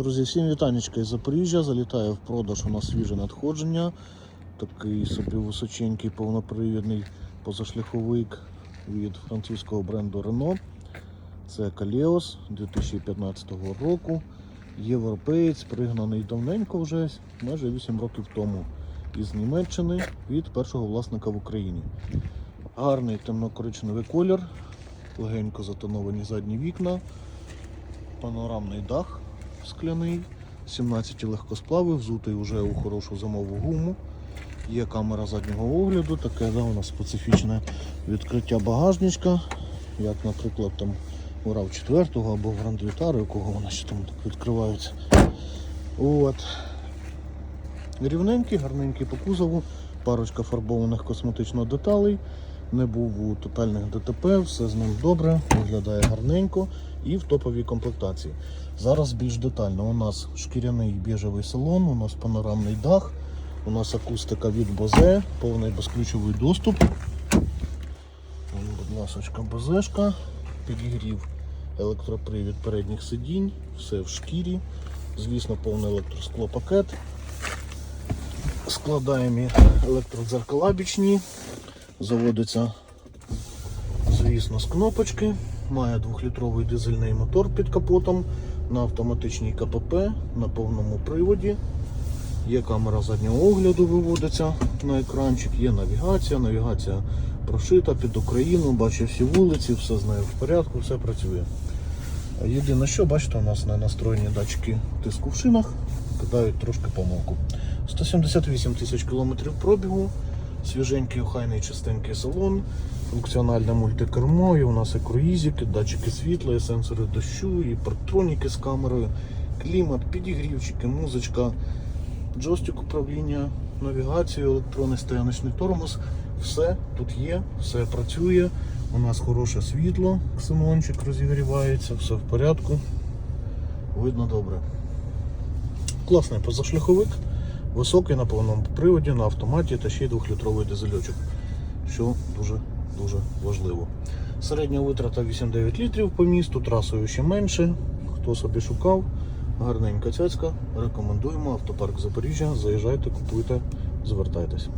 Друзі, всім вітанечка із Запоріжжя. Залітає в продаж у нас свіже надходження. Такий собі височенький повнопривідний позашляховик від французького бренду Renault. Це Калеос 2015 року. Європеєць, пригнаний давненько вже, майже 8 років тому із Німеччини від першого власника в Україні. Гарний темно-коричневий колір, легенько затоновані задні вікна, панорамний дах скляний, 17 легкосплавів, взутий вже у хорошу зимову гуму. Є камера заднього огляду, таке да, у нас специфічне відкриття багажничка, як, наприклад, там у RAV 4 або в Grand Vitara, у кого вони ще там так відкриваються. От. Рівненький, гарненький по кузову, парочка фарбованих косметично деталей. Не був у тотальних ДТП, все з ним добре, виглядає гарненько і в топовій комплектації. Зараз більш детально. У нас шкіряний біжевий салон, у нас панорамний дах, у нас акустика від Bose, повний безключовий доступ. Будь ласочка, базешка, підігрів електропривід передніх сидінь, все в шкірі. Звісно, повний електросклопакет. Складаємо електродзеркала бічні. Заводиться, звісно, з кнопочки. Має 2-літровий дизельний мотор під капотом на автоматичній КПП на повному приводі. Є камера заднього огляду, виводиться на екранчик, є навігація. Навігація прошита під Україну, бачить всі вулиці, все з в порядку, все працює. Єдине, що бачите, у нас не настроєні датчики тиску в шинах, кидають трошки помилку. 178 тисяч кілометрів пробігу, свіженький, охайний, чистенький салон, функціональне мультикермо, і у нас і круїзики, датчики світла, і сенсори дощу, і парктроніки з камерою, клімат, підігрівчики, музичка, джойстик управління, навігацію, електронний стояночний тормоз. Все тут є, все працює. У нас хороше світло, ксенончик розігрівається, все в порядку. Видно добре. Класний позашляховик, високий на повному приводі, на автоматі та ще й 2-літровий дизельочок, що дуже-дуже важливо. Середня витрата 8-9 літрів по місту, трасою ще менше. Хто собі шукав, гарненька цяцька. Рекомендуємо автопарк Запоріжжя. Заїжджайте, купуйте, звертайтесь.